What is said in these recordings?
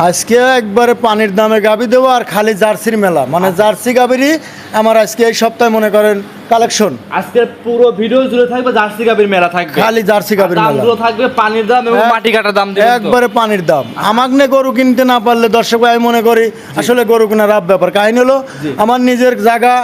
আজকে একবারে পানির দামে গাবি দেবো আর খালি জার্সির মেলা। মানে জার্সি গাবিরই আমার আজকে এই সপ্তাহে মনে করেন কালেকশন আজকে পুরো ভিডিও জুড়ে থাকবে জার্সি গাবির মেলা থাকবে। খালি জার্সি গাবির মেলা। থাকবে পানির দাম এবং মাটি কাটার দাম একবারে পানির দাম। আমাকে নিয়ে গরু কিনতে না পারলে দর্শক আমি মনে করি আসলে গরু কেনার রাব ব্যাপার। কাহিনী হলো আমার নিজের জায়গা।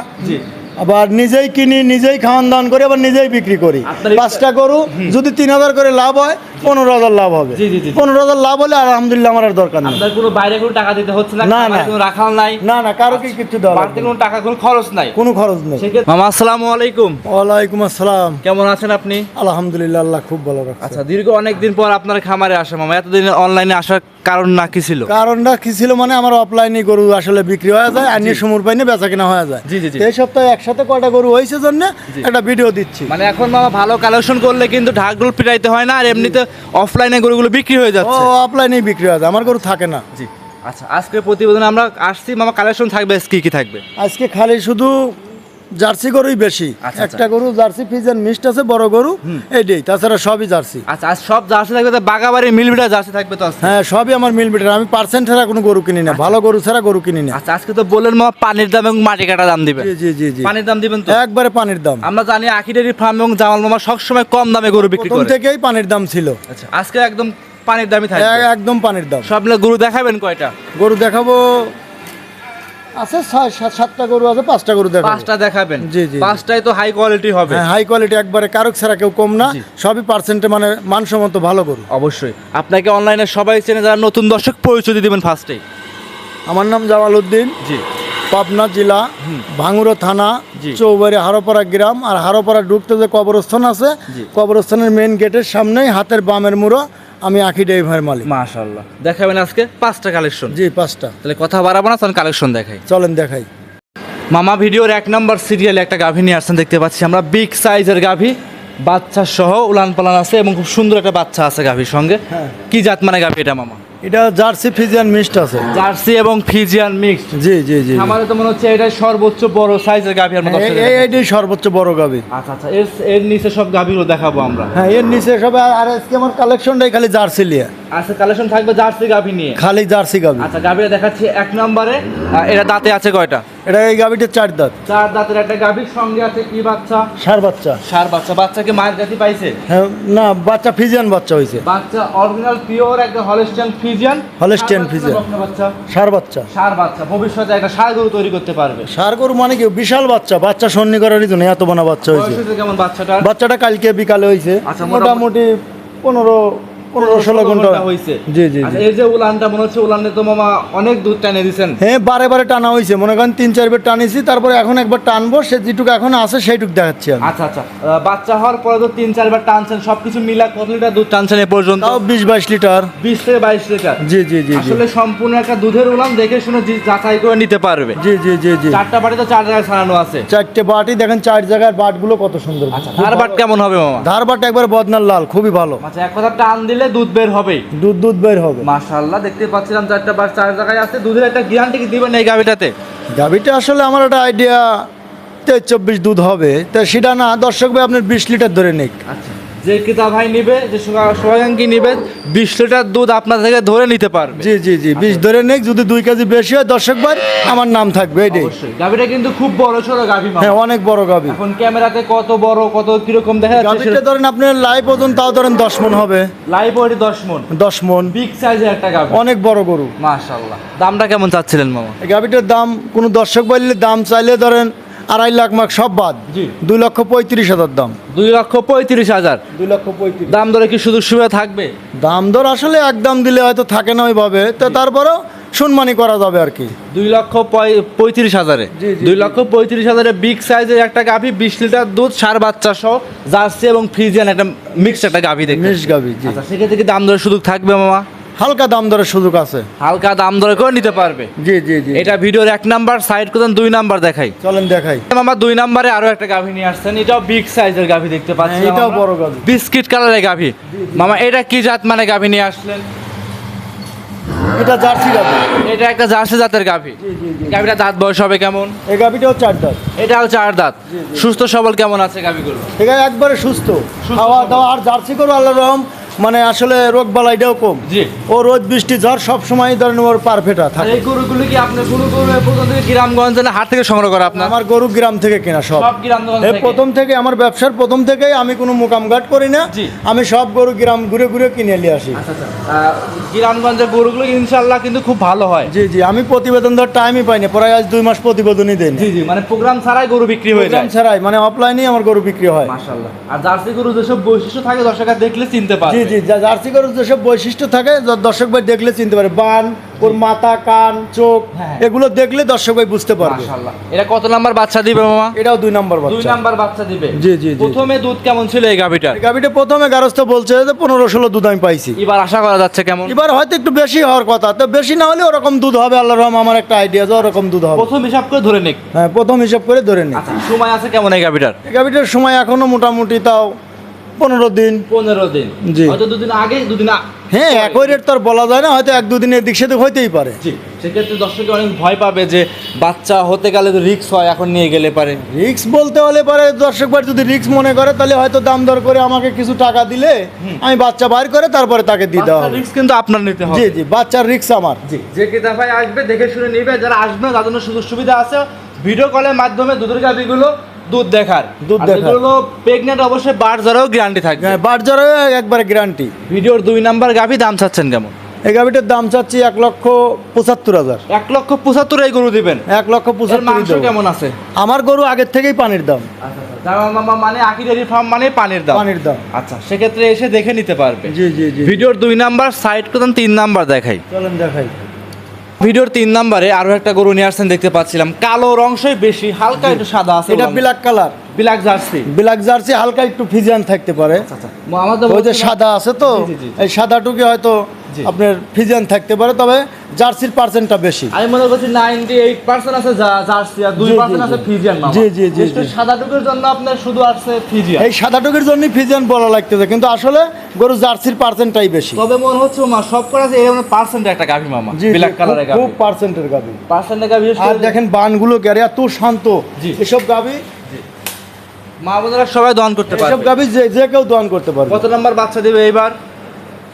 আবার নিজেই কিনি নিজেই খাওয়ান দাওয়ান করি আবার নিজেই বিক্রি করি। পাঁচটা গরু যদি তিন হাজার করে লাভ হয় পনেরো হাজার লাভ হবে। জি, জি, জি। পনেরো হাজার লাভ হলে আলহামদুলিল্লাহ আমার আর দরকার নেই। কোনো বাইরে কোনো টাকা দিতে হচ্ছে না না, না। কোনো রাখাল নাই। না না কারও কি কিছু দেওয়া লাগবে কোনো টাকা কোনো খরচ নাই। কোনো খরচ নেই। মামা আসসালামু আলাইকুম। ওয়ালাইকুম আসসালাম। কেমন আছেন আপনি? আলহামদুলিল্লাহ আল্লাহ খুব ভালো রাখছে। আচ্ছা দীর্ঘ অনেক দিন পর আপনার খামারে আসে মামা এতদিন অনলাইনে আসার কারণ না কি ছিল? কারণটা কি ছিল মানে আমার অফলাইনে গরু আসলে বিক্রি হয়ে যায় আর নিয়ে সমুর পাইনে বেচা কিনা হয়ে যায়। জি, জি, জি। এই সপ্তাহে একসাথে কয়টা গরু হয়েছে জন্য একটা ভিডিও দিচ্ছি। মানে এখন মামা ভালো কালেকশন করলে কিন্তু ঢাকগুলো পিটাইতে হয় না আর এমনিতে অফলাইনে গরুগুলো বিক্রি হয়ে যাচ্ছে। ও অফলাইনেই বিক্রি হয় যায় আমার গরু থাকে না। জি। আচ্ছা আজকে প্রতিবেদন আমরা আসছি মামা কালেকশন থাকবে কি কি থাকবে? আজকে খালি শুধু জার্সি গরুই বেশি। আচ্ছা, একটা গরু জার্সি ফিজেন মিষ্ট আছে বড় গরু এইটাই। তাছাড়া সবই জার্সি। আচ্ছা আর সব জার্সি থাকবে তো বাগাবাড়ি মিলবিটা জার্সি থাকবে তো হ্যাঁ সবই আমার মিল বিটার আমি পার্সেন্ট ছাড়া কোনো গরু কিনি না। ভালো গরু ছাড়া গরু কিনি না। আচ্ছা আজকে তো বললেন মামা পানির দাম এবং মাটি কাটা দাম দিবেন। জি জি জি পানির দাম দিবেন তো? একবারে পানির দাম। আমরা জানি আখিডেরি ফার্ম এবং জামাল মামা সবসময় কম দামে গরু বিক্রি করে। থেকেই পানির দাম ছিল। আচ্ছা আজকে একদম পানির দামই থাকবে। একদম পানির দাম। সব গরু দেখাবেন কয়টা? গরু দেখাবো আছে ছয় সাত সাতটা গরু আছে পাঁচটা গরু দেখাবো। পাঁচটা দেখাবেন? জি, জি। পাঁচটাই তো হাই কোয়ালিটি হবে। হ্যাঁ হাই কোয়ালিটি একবারে কারক ছাড়া কেউ কম না সবই পার্সেন্টে মানে মানসম্মত ভালো গরু। অবশ্যই। আপনাকে অনলাইনে সবাই চেনে যারা নতুন দর্শক পরিচয় দিবেন ফার্স্টেই আমার নাম জামাল উদ্দিন। জি। পাবনা জেলা ভাঙুরো থানা। চৌবাড়ি হারোপাড়া গ্রাম। আর হারোপাড়া ঢুকতে যে কবরস্থান আছে কবরস্থানের মেন গেটের সামনেই হাতের বামের মুড়ো আমি আখি ড্রাইভার মালিক। মাশাআল্লাহ। দেখাবেন আজকে পাঁচটা কালেকশন জি পাঁচটা। তাহলে কথা বাড়াবো না কালেকশন দেখাই। চলেন দেখাই। মামা ভিডিওর এক নম্বর সিরিয়ালে একটা গাভী নিয়ে আসছেন দেখতে পাচ্ছি আমরা। বিগ সাইজের গাভী বাচ্চা সহ উলান পালান আছে এবং খুব সুন্দর একটা বাচ্চা আছে গাভীর সঙ্গে। হ্যাঁ। কি জাত মানে গাভী এটা মামা? এটা জার্সি ফিজিয়ান মিক্সড আছে। জার্সি এবং ফিজিয়ান মিক্সড। জি জি জি আমার আমাদের তো মনে হচ্ছে এটা সর্বোচ্চ বড় সাইজের গাভী আমরা এই- এই এইটাই সর্বোচ্চ বড় গাভী। আচ্ছা আচ্ছা এর এর নিচে সব গাভীগুলো দেখাবো আমরা। হ্যাঁ এর নিচে সব আর আজকে আমার কালেকশনটাই খালি জার্সি লিয়ে। আচ্ছা কালেকশন থাকবে জার্সি গাভী নিয়ে। খালি জার্সি গাবি আচ্ছা গাভীটা দেখাচ্ছি এক নম্বরে। এটা দাঁতে আছে কয়টা? এটা এই গাবিটা চার দাঁত। চার দাঁতের একটা গাভীর সঙ্গে আছে কি বাচ্চা? সার বাচ্চা। সার বাচ্চা। বাচ্চাকে মায়ের কাছে পাইছে? হ্যাঁ না বাচ্চা ফিজিয়ান বাচ্চা হয়েছে বাচ্চা অরিজিনাল পিওর একটা হলস্টিয়ান ফিজিয়ান Holstein Friesian। বাচ্চা সার বাচ্চা। সার বাচ্চা। ভবিষ্যতে একটা সার গরু তৈরি করতে পারবে। সার গরু মানে কি? বিশাল বাচ্চা। বাচ্চা সন্নি করারই জন্য এত বানা বাচ্চা হয়েছে কেমন বাচ্চাটার? বাচ্চাটা কালকে বিকালে হয়েছে আচ্ছা, মোটামুটি পনেরো পনেরো ষোলো ঘণ্টা হয়েছে জি জি আচ্ছা, এই যে উলানটা মনে হচ্ছে উলানে তো মামা অনেক টানে হ্যাঁ বারে বারে টানা হয়েছে মনে করেন তিন চারবার টানিছি তারপরে এখন একবার টানবো সে যেটুকু এখন আছে সেইটুকু দেখাচ্ছি আচ্ছা আচ্ছা। বাচ্চা হওয়ার পরে তো তিন চারবার টানছেন সবকিছু মিলা কত লিটার দুধ টানছেন এ পর্যন্ত? বিশ বাইশ লিটার। বিশ থেকে বাইশ লিটার? জি জি জি আসলে সম্পূর্ণ একটা দুধের উলান দেখে শুনে যাচাই করে নিতে পারবে। জি জি জি জি। চারটা বাড়ি তো চার জায়গায় ছাড়ানো আছে। চারটে বাটি দেখেন চার জায়গার বাটগুলো কত সুন্দর। আচ্ছা ধার বাট কেমন হবে মামা? ধার বাট একবার বদনার লাল খুবই ভালো। আচ্ছা এক কথা টান দিলে দুধ বের হবে। দুধ দুধ বের হবে। মাশাআল্লাহ দেখতে পাচ্ছিলাম চারটা বার চার জায়গায় আছে। দুধের একটা গ্যারান্টি কি দিবেন এই গাভিটাতে? গাভিটা আসলে আমার একটা আইডিয়া তেইশ চব্বিশ দুধ হবে। তা সেটা না দর্শক ভাই আপনার বিশ লিটার ধরে নিক। আচ্ছা। যে কিতা ভাই নিবে যে সোয়াগাঙ্কি নিবে বিশ লিটার দুধ আপনার থেকে ধরে নিতে পারবে। জি জি জি বিশ ধরে নিক যদি দুই কেজি বেশি হয় দর্শক ভাই আমার নাম থাকবে এটাই। গাভিটা কিন্তু খুব বড় ছোট গাভি হ্যাঁ অনেক বড় গাভি। এখন ক্যামেরাতে কত বড় কত কীরকম দেখা গাভিটা যাচ্ছে ধরেন আপনার লাইভ ওজন তাও ধরেন দশ মন হবে। লাইভ ওয়েট দশ মন। দশ মন। বিগ সাইজের একটা গাভি। অনেক বড় গরু। মাশাআল্লাহ। দামটা কেমন চাচ্ছিলেন মামা? এই গাভিটার দাম কোনো দর্শক বললে দাম চাইলে ধরেন আড়াই লাখ মাক সব বাদ। দুই লক্ষ পঁয়ত্রিশ হাজার দাম। দুই লক্ষ পঁয়ত্রিশ হাজার। দুই লক্ষ পঁয়ত্রিশ। দাম ধরে কি সুযোগ সুবিধা থাকবে? দাম দর আসলে এক দাম দিলে হয়তো থাকে না ওইভাবে। তো তারপরেও সম্মানই করা যাবে আর কি। দুই লক্ষ পঁয়- পঁয়ত্রিশ হাজারে। দুই লক্ষ পঁয়ত্রিশ হাজারে বিগ সাইজের একটা গাভি বিশ লিটার দুধ সার বাচ্চা সহ জার্সি এবং ফ্রিজিয়ান একটা মিক্স একটা গাভি দেখবে মিস গাভি জি। আচ্ছা সেক্ষেত্রে কি দাম দরের সুযোগ থাকবে মামা? হালকা দাম দরের সুযোগ আছে। হালকা দাম দরে করে নিতে পারবে। জি জি জি। এটা ভিডিওর এক নাম্বার সাইড করতেন দুই নাম্বার দেখাই। চলেন দেখাই। মামা দুই নাম্বারে আরও একটা গাভি নিয়ে আসছেন। এটাও বিগ সাইজের গাভি দেখতে পাচ্ছি হ্যাঁ, এটাও বড় গাভী। বিস্কিট কালারের গাভি। মামা এটা কি জাত মানে গাভি নিয়ে আসলেন? এটা জার্সি গাভি। এটা একটা জার্সি জাতের গাভি। গাভিটা দাঁত বয়স হবে কেমন? এই গাভিটাও চার দাঁত। এটাও চার দাঁত। সুস্থ সবল কেমন আছে গাভীগুলো? এটা একবারে সুস্থ। খাওয়া দাওয়া আর জার্সি করো আল্লাহ রহম। মানে আসলে রোগ বালাইটাও কম। ও রোদ বৃষ্টি ঝড় সব সময় ধরেন ওর পারফেক্ট থাকে। এই গরুগুলো কি আপনার কোনো গরু প্রথম থেকে গ্রামগঞ্জ হাট থেকে সংগ্রহ করা আপনার? আমার গরু গ্রাম থেকে কেনা সব। এই প্রথম থেকে আমার ব্যবসার প্রথম থেকেই আমি কোনো মোকামঘাট করি না। আমি সব গরু গ্রাম ঘুরে ঘুরে কিনে নিয়ে আসি। আচ্ছা আচ্ছা। গ্রামগঞ্জের গরুগুলো ইনশাল্লাহ কিন্তু খুব ভালো হয়। জি জি। আমি প্রতিবেদন ধর টাইমই পাই না প্রায় আজ দুই মাস প্রতিবেদনই দেন জি জি। মানে প্রোগ্রাম ছাড়াই গরু বিক্রি হয়ে যায়। ছাড়াই। মানে অফলাইনেই আমার গরু বিক্রি হয়। মাশাআল্লাহ। আর জার্সি গরু যেসব বৈশিষ্ট্য থাকে দর্শকরা দেখলে চিনতে পারবে। জি জার্সি গরুর যেসব বৈশিষ্ট্য থাকে দর্শক ভাই দেখলে চিনতে পারে। বান ওর মাথা কান চোখ হ্যাঁ। এগুলো দেখলে দর্শক ভাই বুঝতে পারবে। এটা কত নাম্বার বাচ্চা দিবে মামা? এটাও দুই নম্বর দুই বাচ্চা নাম্বার বাচ্চা দিবে। জি, জি, জি। প্রথমে দুধ কেমন ছিল এই গাভিটার? এই গাভিটা প্রথমে গারস্থ বলছে যে পনেরো ষোলো দুধ আমি পাইছি। এবার আশা করা যাচ্ছে কেমন? এবার হয়তো একটু বেশি হওয়ার কথা। তো বেশি না হলে ওরকম দুধ হবে আল্লাহ রহম আমার একটা আইডিয়া যে ওরকম দুধ হবে। প্রথম হিসাব করে ধরে নিক। হ্যাঁ প্রথম হিসাব করে ধরে নি আচ্ছা সময় আছে কেমন এই গাভিটার? গাভিটার সময় এখনও মোটামুটি তাও পনেরো দিন। পনেরো দিন। জি। হয়তো দুদিন আগে দুদিন হ্যাঁ একই রেট তো আর বলা যায় না হয়তো এক দুদিন এদিক সেদিক হইতেই পারে। জি সেক্ষেত্রে দর্শকে অনেক ভয় পাবে যে বাচ্চা হতে গেলে তো রিক্স হয় এখন নিয়ে গেলে পারে। রিক্স বলতে হলে পরে দর্শক ভাই যদি রিক্স মনে করে তাহলে হয়তো দাম দর করে আমাকে কিছু টাকা দিলে আমি বাচ্চা বাইর করে তারপরে তাকে দিয়ে দেওয়া হবে। রিক্স কিন্তু আপনার নিতে হবে। জি জি বাচ্চার রিক্স আমার। জি যে ক্রেতা ভাই আসবে দেখে শুনে নিবে যারা আসবে তাদের জন্য সুযোগ সুবিধা আছে ভিডিও কলের মাধ্যমে দুধের গাভিগুলো দুধ দেখার। দুধ দেখার। যেগুলো প্রেগনেন্ট অবশ্যই বার জ্বরেও গ্যারান্টি থাকবে। হ্যাঁ বাটজারও একবারে গ্যারান্টি ভিডিওর দুই নাম্বার গাভি দাম চাচ্ছেন কেমন? এই গাভিটার দাম চাচ্ছি এক লক্ষ পঁচাত্তর হাজার। এক লক্ষ পঁচাত্তর এই গরু দিবেন? এক লক্ষ পঁচাত্তর মাংস কেমন আছে? আমার গরু আগের থেকেই পানির দাম। মানে আকি ফার্ম মানে পানির দাম। পানির দাম। আচ্ছা সেক্ষেত্রে এসে দেখে নিতে পারবে। জি জি জি। ভিডিওর দুই নাম্বার সাইড করতেন তিন নাম্বার দেখাই। চলেন দেখাই। ভিডিওর তিন নাম্বারে আরও একটা গরু নিয়ে আসছেন দেখতে পাচ্ছিলাম। কালো অংশই বেশি হালকা একটু সাদা আছে এটা black colour. Black Jersey. Black Jersey হালকা একটু ফিজিয়ান থাকতে পারে। আচ্ছা ওই যে সাদা আছে তো। এই সাদাটুকি হয়তো আপনার ফিজিয়ান থাকতে পারে তবে জার্সির পার্সেন্টটা বেশি। আমি মনে করছি নাইনটি এইট পার্সেন্ট আছে জার্সি আর দুই পার্সেন্ট আছে ফিজিয়ান জি, জি, জি, জন্য আপনার শুধু আসছে ফিজিয়ান। এই সাদাটুকির জন্যই ফিজিয়ান বলা লাগতেছে কিন্তু আসলে গরু জার্সির পার্সেন্টটাই বেশি। তবে মনে হচ্ছে মা সব করা আছে পার্সেন্ট একটা গাভি মামা ব্ল্যাক কালারের গাভি। খুব পার্সেন্টের গাভি। পার্সেন্টের গাভি আর দেখেন বানগুলো গ্যারে এত শান্ত। এসব গাভি মা বোনেরা সবাই দোয়ান করতে এসব সব গাভি যে যে কেউ দোয়ান করতে পারে কত নাম্বার বাচ্চা দেবে এইবার?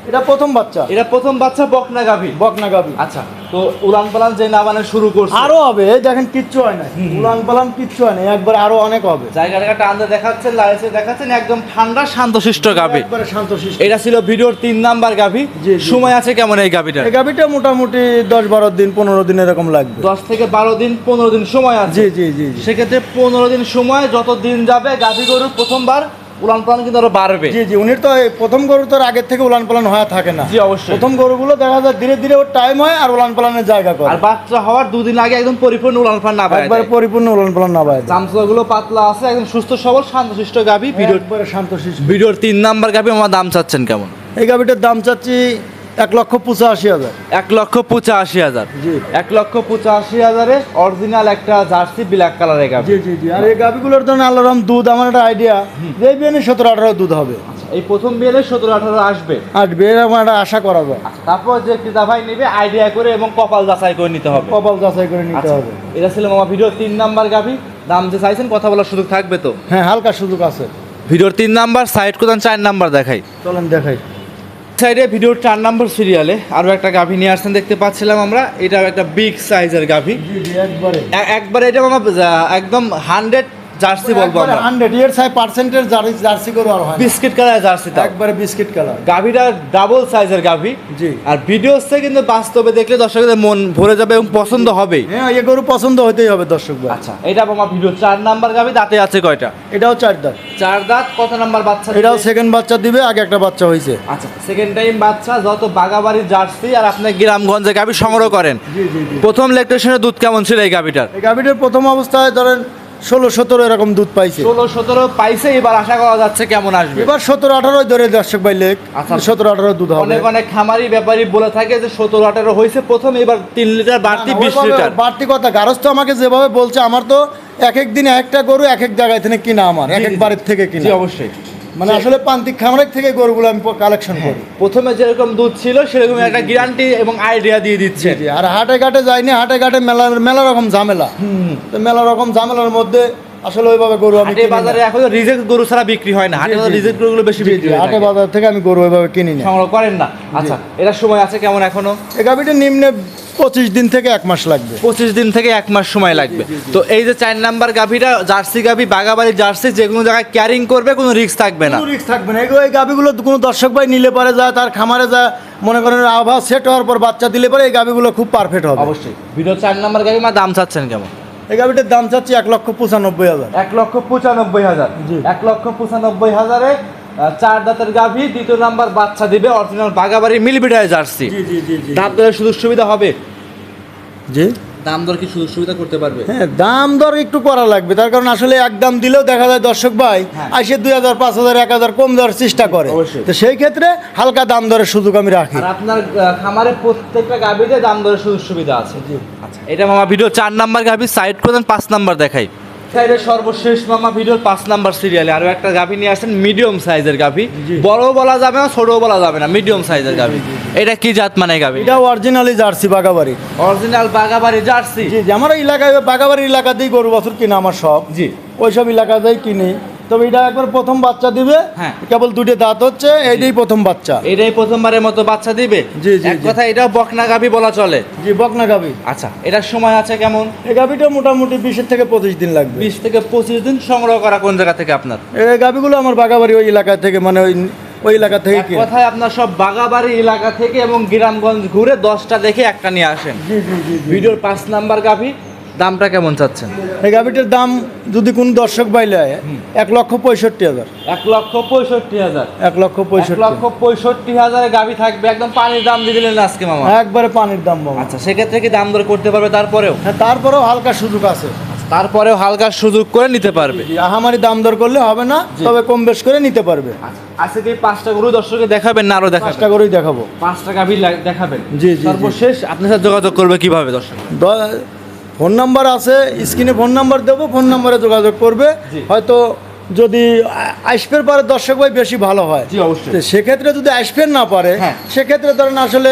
এটা প্রথম বাচ্চা। এটা প্রথম বাচ্চা বকনা গাভি। বকনা গাভী। আচ্ছা তো উলান পালান যে নামানে শুরু করছে। আরও হবে দেখেন কিচ্ছু হয় না। উলান পালান কিচ্ছু হয় না একবার আরও অনেক হবে। জায়গা জায়গা টানতে দেখাচ্ছেন লাইসে দেখাচ্ছেন একদম ঠান্ডা শান্তশিষ্ট গাভি। একবারে শান্তশিষ্ট। এটা ছিল ভিডিওর তিন নাম্বার গাভি। সময় আছে কেমন এই গাভিটার এই গাভিটা মোটামুটি দশ বারো দিন পনেরো দিন এরকম লাগবে। দশ থেকে বারো দিন পনেরো দিন সময় আছে। জি জি জি জি। সেক্ষেত্রে পনেরো দিন সময় যত দিন যাবে গাভী গরু প্রথমবার উলান পালন কিন্তু আরও বাড়বে। জি জি উনির তো প্রথম গরু তো আগের থেকে উলান পালন হয়ে থাকে না। জি অবশ্যই। প্রথম গরুগুলো দেখা যায় ধীরে ধীরে ওর টাইম হয় আর উলান পালনের জায়গা করে। আর বাচ্চা হওয়ার দুদিন আগে একদম পরিপূর্ণ উলান পালন না একবারে পরিপূর্ণ উলান পালন না পাতলা আছে একদম সুস্থ সবল শান্তশিষ্ট গাভী ভিডিওর একবারে শান্ত ভিডিওর তিন নাম্বার আমার দাম চাচ্ছেন কেমন? এই গাভিটার দাম চাচ্ছি এক লক্ষ পঁচাশি হাজার। এক লক্ষ পঁচাশি হাজার। জি। এক লক্ষ পঁচাশি হাজারে অরিজিনাল একটা জার্সি ব্ল্যাক কালারের গাভী। জি জি জি। আর এই গাভিগুলোর জন্য আল্লাহ দুধ আমার একটা আইডিয়া যে বিয়ানি সতেরো আঠারো দুধ হবে। এই প্রথম বিয়েলে সতেরো আঠারো আসবে। আর বিয়ের আমার একটা আশা করা যায়। তারপর যে ক্রেতা ভাই নেবে আইডিয়া করে এবং কপাল যাচাই করে নিতে হবে। কপাল যাচাই করে নিতে আচ্ছা, হবে। এটা ছিল মামা ভিডিওর তিন নাম্বার গাভী। দাম যে চাইছেন কথা বলার সুযোগ থাকবে তো। হ্যাঁ হালকা সুযোগ আছে। ভিডিওর তিন নাম্বার সাইড কোদান চার নাম্বার দেখাই। চলেন দেখাই। সাইডে ভিডিওর চার নম্বর সিরিয়ালে আরও একটা গাভী নিয়ে আসছেন দেখতে পাচ্ছিলাম আমরা। এটা একটা বিগ সাইজের গাভী। একবারে। একবারে এটা আমার একদম হান্ড্রেড জার্সি বলব আমরা। হান্ড্রেড ইয়ার সাই পার্সেন্টের জার্সি করে আর হয় বিস্কিট কালার জার্সিটা একবারে বিস্কিট কালার। গাভীটা ডাবল সাইজের গাভী। জি। আর ভিডিও হচ্ছে কিন্তু বাস্তবে দেখলে দর্শকদের মন ভরে যাবে এবং পছন্দ হবে হ্যাঁ এ গরু পছন্দ হতেই হবে দর্শক ভাই। আচ্ছা এটা আমার ভিডিও চার নাম্বার গাভী দাঁতে আছে কয়টা? এটাও চার দাঁত। চার দাঁত কত নাম্বার বাচ্চা এটাও সেকেন্ড বাচ্চা দিবে আগে একটা বাচ্চা হয়েছে আচ্ছা সেকেন্ড টাইম বাচ্চা যত বাগাবাড়ির জার্সি আর আপনি গ্রামগঞ্জে গাভী সংগ্রহ করেন। জি জি প্রথম লেকটেশনের দুধ কেমন ছিল এই গাভীটার? এই গাভিটার প্রথম অবস্থায় ধরেন ষোলো সতেরো এরকম দুধ পাইছে। ষোলো সতেরো পাইছে এবার আশা করা যাচ্ছে কেমন আসবে। এবার সতেরো আঠারোই ধরে দর্শক ভাই লেখ আচ্ছা। সতেরো আঠারো দুধ হবে। অনেক অনেক খামারি ব্যাপারী বলে থাকে যে সতেরো আঠারো হয়েছে প্রথম এবার তিন লিটার বাড়তি বিশ লিটার। বাড়তি কথা গারস্থ আমাকে যেভাবে বলছে আমার তো এক এক দিনে একটা গরু এক এক জায়গায় থেকে কিনা আমার এক এক বাড়ির থেকে কিনা। অবশ্যই। মানে আসলে প্রান্তিক খামারের থেকে গরুগুলো আমি কালেকশন করি। প্রথমে যেরকম দুধ ছিল সেরকম একটা গ্যারান্টি এবং আইডিয়া দিয়ে দিচ্ছে। আর হাটে ঘাটে যাইনি হাটে ঘাটে মেলা মেলা রকম ঝামেলা। তো মেলা রকম ঝামেলার মধ্যে আসলে ওইভাবে গরু আমি হাটে বাজারে এখন রিজেক্ট গরু ছাড়া বিক্রি হয় না। হাটে বাজারে রিজেক্ট গরুগুলো বেশি বিক্রি হয় হাটে বাজার থেকে আমি গরু ওইভাবে কিনি না। সংগ্রহ করেন না। আচ্ছা এটার সময় আছে কেমন এখনও? এই গাভিটা নিম্নে পঁচিশ দিন থেকে এক মাস লাগবে। পঁচিশ দিন থেকে এক মাস সময় লাগবে। তো এই যে চার নাম্বার গাভিটা জার্সি গাভি বাগাবাড়ি জার্সি যে কোনো জায়গায় ক্যারিং করবে কোনো রিস্ক থাকবে না। রিস্ক থাকবে না। এগুলো এই গাভিগুলো কোনো দর্শক ভাই নিলে পারে যায় তার খামারে যায় মনে করেন আবহাওয়া সেট হওয়ার পর বাচ্চা দিলে পরে এই গাভিগুলো খুব পারফেক্ট হবে। অবশ্যই। ভিডিও চার নাম্বার গাভি মা দাম চাচ্ছেন কেমন? এই গাভিটার দাম চাচ্ছি এক লক্ষ পঁচানব্বই হাজার। এক লক্ষ পঁচানব্বই হাজার। জি। এক লক্ষ পঁচানব্বই হাজারে চার দাঁতের গাভি দ্বিতীয় নাম্বার বাচ্চা দিবে অরিজিনাল বাগাবাড়ি মিলবিটায় জার্সি। জি জি জি জি। দাম দরের সুযোগ সুবিধা হবে? জি। দাম দর কি সুযোগ সুবিধা করতে পারবে? হ্যাঁ দাম দর একটু করা লাগবে। তার কারণ আসলে এক দাম দিলেও দেখা যায় দর্শক ভাই হ্যাঁ। আসে দুই হাজার পাঁচ হাজার এক হাজার কম দেওয়ার চেষ্টা করে। তো সেই ক্ষেত্রে হালকা দাম দরের সুযোগ আমি রাখি। আর আপনার খামারে প্রত্যেকটা গাভিতে দাম দরের সুযোগ সুবিধা আছে। জি। আচ্ছা এটা মামা ভিডিও চার নাম্বার গাভি সাইড করে পাঁচ নাম্বার দেখাই। সাইডের সর্বশেষ মামা ভিডিওর পাঁচ নাম্বার সিরিয়ালে আরও একটা গাভি নিয়ে আসেন মিডিয়াম সাইজের গাভি। বড় বলা যাবে না ছোট বলা যাবে না মিডিয়াম সাইজের গাভি। এটা কি জাত মানে গাভি? এটা originally jersey Bagabari. Original Bagabari jersey? জি জি আমার এলাকায় বাগাবাড়ি এলাকাতেই গরু বছর কিনা আমার সব জি। ওইসব এলাকাতেই কিনি। তবে এটা একবার প্রথম বাচ্চা দিবে। হ্যাঁ। কেবল দুটো দাঁত হচ্ছে এইটাই প্রথম বাচ্চা। এটাই প্রথমবারের মতো বাচ্চা দিবে? জি, জি, এক জি। কথা এটাও বকনা গাভি বলা চলে। জি বকনা গাবি আচ্ছা এটার সময় আছে কেমন? এই গাবিটা মোটামুটি বিশের থেকে পঁচিশ দিন লাগবে। বিশ থেকে পঁচিশ দিন সংগ্রহ করা কোন জায়গা থেকে আপনার? এই গাবিগুলো আমার বাগাবাড়ি ওই এলাকা থেকে মানে ওই ওই এলাকা থেকে এক কিনে। কথায় আপনার সব বাগাবাড়ি এলাকা থেকে এবং গ্রামগঞ্জ ঘুরে দশটা দেখে একটা নিয়ে আসেন। জি জি জি। ভিডিওর পাঁচ নাম্বার গাভি দামটা কেমন চাচ্ছেন? এই গাবিটার দাম যদি কোন দর্শক বাইলে এক লক্ষ পঁয়ষট্টি হাজার। এক লক্ষ পঁয়ষট্টি হাজার। এক লক্ষ পঁয়ষট্টি। লক্ষ পঁয়ষট্টি হাজারে গাভি থাকবে একদম পানির দাম দিয়ে দিলেন আজকে মামা। একবারে পানির দাম বাবা আচ্ছা সেক্ষেত্রে কি দাম দর করতে পারবে তারপরেও? হ্যাঁ তারপরেও হালকা সুযোগ আছে। তারপরেও হালকা সুযোগ করে নিতে পারবে। জি, আহামারি দাম দর করলে হবে না তবে কম বেশ করে নিতে পারবে। আজকে কি পাঁচটা গরু দর্শকে দেখাবেন না আরও দেখাবেন? পাঁচটা গরুই দেখাবো। পাঁচটা গাভি দেখাবেন? জি, জি। সর্বশেষ আপনার সাথে যোগাযোগ করবে কীভাবে দর্শক? ফোন নাম্বার আছে স্ক্রিনে ফোন নাম্বার দেবো ফোন নাম্বারে যোগাযোগ করবে হয়তো যদি আসপের পারে দর্শক ভাই বেশি ভালো হয় অবশ্যই। সেক্ষেত্রে যদি আসপের না পারে হ্যাঁ। সেক্ষেত্রে ধরেন আসলে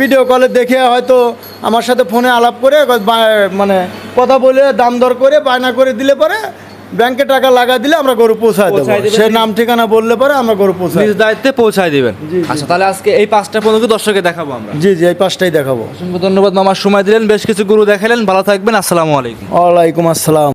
ভিডিও কলে দেখে হয়তো আমার সাথে ফোনে আলাপ করে মানে কথা বলে দাম দর করে বায়না করে দিলে পরে ব্যাংকে টাকা লাগা দিলে আমরা গরু পৌঁছায় দেবো। সে নাম ঠিকানা বললে পরে আমরা গরু পৌঁছাই নিজ দায়িত্বে পৌঁছায় দিবেন। আচ্ছা তাহলে আজকে এই পাঁচটা পর্যন্ত দর্শকে দেখাবো আমরা। জি জি এই পাঁচটাই দেখাবো। অসংখ্য ধন্যবাদ আমার সময় দিলেন বেশ কিছু গরু দেখালেন ভালো থাকবেন আসসালামু আলাইকুম। ওয়ালাইকুম আসসালাম।